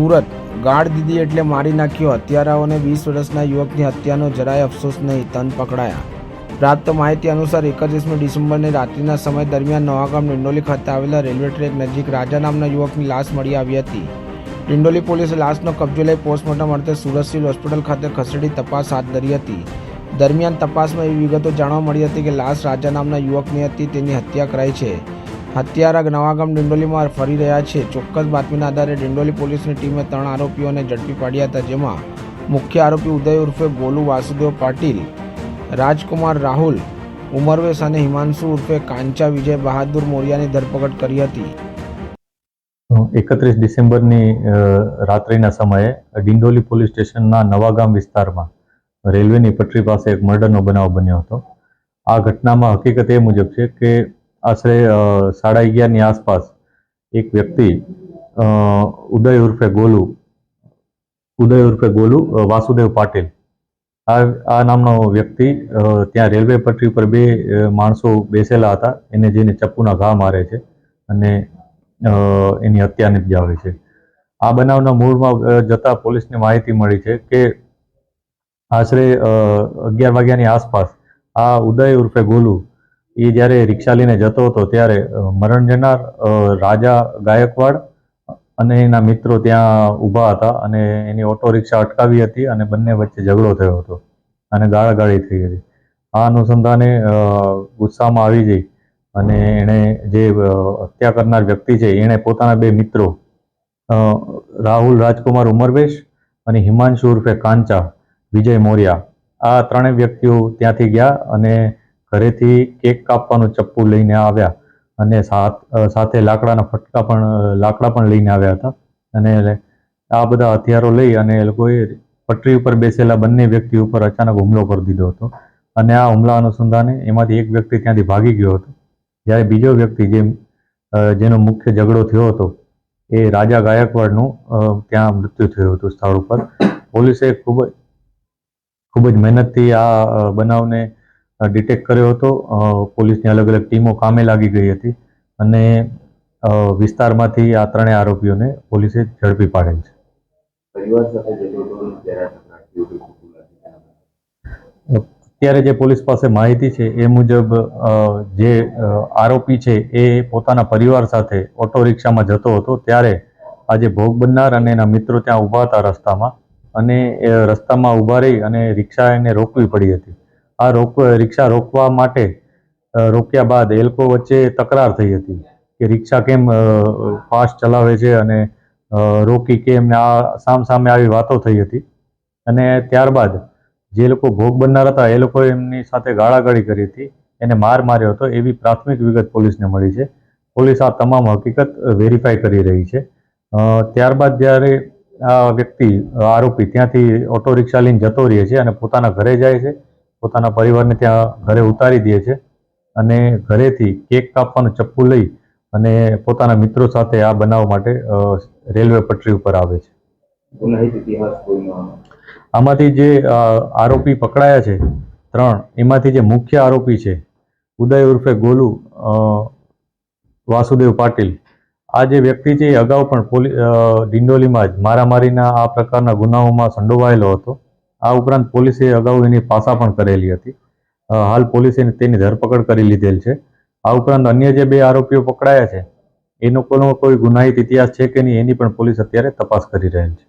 સુરત. ગાઢ દીદી એટલે મારી નાખ્યો. હત્યારાઓને વીસ વર્ષના યુવકની હત્યાનો જરાય અફસોસ નહીં, તન પકડાયા. પ્રાપ્ત માહિતી અનુસાર એકત્રીસમી ડિસેમ્બરની રાત્રિના સમય દરમિયાન નવાગામ ડિંડોલી ખાતે આવેલા રેલવે ટ્રેક નજીક રાજા નામના યુવકની લાશ મળી આવી હતી. ડિંડોલી પોલીસે લાશનો કબજો લઈ પોસ્ટમોર્ટમ અર્થે સુરત સિવિલ હોસ્પિટલ ખાતે ખસેડી તપાસ હાથ ધરી હતી. દરમિયાન તપાસમાં એવી વિગતો જાણવા મળી હતી કે લાશ રાજા નામના યુવકની હતી, તેની હત્યા કરાઈ છે. હત્યારા નવાગામ ડિંડોલીમાં ફરી રહ્યા છે. ચોક્કસ બાતમીના આધારે ડિંડોલી પોલીસની ટીમે ત્રણ આરોપીઓને ઝડપી પાડ્યા હતા, જેમાં મુખ્ય આરોપી ઉદય ઉર્ફે ગોલુ વાસુદેવ પાટીલ, રાજકુમાર રાહુલ ઉમરવેશ અને હિમાંશુ ઉર્ફે કાંચા વિજય બહાદુર મોરિયાની ધરપકડ કરી હતી. એકત્રીસ ડિસેમ્બરની રાત્રિના સમયે ડિંડોલી પોલીસ સ્ટેશનના નવાગામ વિસ્તારમાં રેલવેની પટરી પાસે એક મર્ડરનો બનાવ બન્યો હતો. આ ઘટનામાં હકીકત એ મુજબ છે કે આશરે સાડા અગિયારની આસપાસ એક વ્યક્તિ ઉદય ઉર્ફે ગોલુ, ઉદય ઉર્ફે ગોલુ વાસુદેવ પાટીલ. આ આ નામનો વ્યક્તિ ત્યાં રેલવે પટરી પર બે માણસો બેસેલા હતા. એને જેને ચપ્પુના ઘા મારે છે અને એની હત્યા નિપજાવે છે. આ બનાવના મૂળમાં જતા પોલીસને માહિતી મળી છે કે આશરે અગિયાર વાગ્યાની આસપાસ આ ઉદય ઉર્ફે ગોલુ એ જ્યારે રિક્ષા લઈને જતો હતો ત્યારે મરણ જનાર રાજા ગાયકવાડ અને એના મિત્રો ત્યાં ઊભા હતા અને એની ઓટો રિક્ષા અટકાવી હતી અને બંને વચ્ચે ઝઘડો થયો હતો અને ગાળાગાળી થઈ હતી. આ અનુસંધાને ગુસ્સામાં આવી જઈ અને એણે જે હત્યા કરનાર વ્યક્તિ છે એણે પોતાના બે મિત્રો રાહુલ રાજકુમાર ઉમરવેશ અને હિમાંશુ ઉર્ફે કાંચા, વિજય મોર્યા આ ત્રણેય વ્યક્તિઓ ત્યાંથી ગયા અને ઘરેથી કેક કાપવાનું ચપ્પુ લઈને આવ્યા અને સાથ લાકડાના ફટકા પણ લાકડા પણ લઈને આવ્યા હતા. અને આ બધા હથિયારો લઈ અને એ લોકોએ પટરી ઉપર બેસેલા બંને વ્યક્તિ ઉપર અચાનક હુમલો કરી દીધો હતો. અને આ હુમલા અનુસંધાને એમાંથી એક વ્યક્તિ ત્યાંથી ભાગી ગયો હતો. જ્યારે બીજો વ્યક્તિ જે જેનો મુખ્ય ઝઘડો થયો હતો, એ રાજા ગાયકવાડનું ત્યાં મૃત્યુ થયું હતું સ્થળ ઉપર. પોલીસે ખૂબ ખૂબ જ મહેનતથી આ બનાવને ડિટેક્ટ કર્યો હતો. પોલીસની અલગ અલગ ટીમો કામે લાગી ગઈ હતી અને વિસ્તારમાંથી આ ત્રણેય આરોપીઓને પોલીસે ઝડપી પાડેલ છે. અત્યારે જે પોલીસ પાસે માહિતી છે એ મુજબ જે આરોપી છે એ પોતાના પરિવાર સાથે ઓટો રિક્ષામાં જતો હતો. ત્યારે આજે ભોગ બનનાર અને એના મિત્રો ત્યાં ઊભા હતા રસ્તામાં અને એ રસ્તામાં ઊભા રહી અને રિક્ષા એને રોકવી પડી હતી. આ રોક, રિક્ષા રોકવા માટે રોક્યા બાદ એ લોકો વચ્ચે તકરાર થઈ હતી કે રિક્ષા કેમ ફાસ્ટ ચલાવે છે અને રોકી કેમ ને આ સામ સામે આવી વાતો થઈ હતી. અને ત્યારબાદ જે લોકો ભોગ બનનાર હતા એ લોકોએ એમની સાથે ગાળાગાળી કરી હતી. એને માર માર્યો હતો. એવી પ્રાથમિક વિગત પોલીસને મળી છે. પોલીસ આ તમામ હકીકત વેરીફાઈ કરી રહી છે. ત્યારબાદ જ્યારે આ વ્યક્તિ આરોપી ત્યાંથી ઓટો રિક્ષા લઈને જતો રહે છે અને પોતાના ઘરે જાય છે પોતાના પરિવારને ત્યાં ઘરે ઉતારી દે છે અને ઘરેથી કેક કાપવાનું ચપ્પુ લઈ અને પોતાના મિત્રો સાથે આ બનાવ માટે રેલવે પટરી ઉપર આવે છે. આમાંથી જે આરોપી પકડાયા છે ત્રણ એમાંથી જે મુખ્ય આરોપી છે ઉદય ઉર્ફે ગોલુ વાસુદેવ પાટીલ આ જે વ્યક્તિ છે એ અગાઉ પણ પોલી અ, ડિંડોલીમાં જ મારામારીના આ પ્રકારના ગુનાઓમાં સંડોવાયેલો હતો. આ ઉપરાંત પોલીસે અગાઉ એની પાસા પણ કરેલી હતી. હાલ પોલીસે તેની ધરપકડ કરી લીધેલ છે. આ ઉપરાંત અન્ય જે બે આરોપીઓ પકડાયા છે એ લોકોનો કોઈ ગુનાહિત ઇતિહાસ છે કે નહીં એની પણ પોલીસ અત્યારે તપાસ કરી રહેલ છે.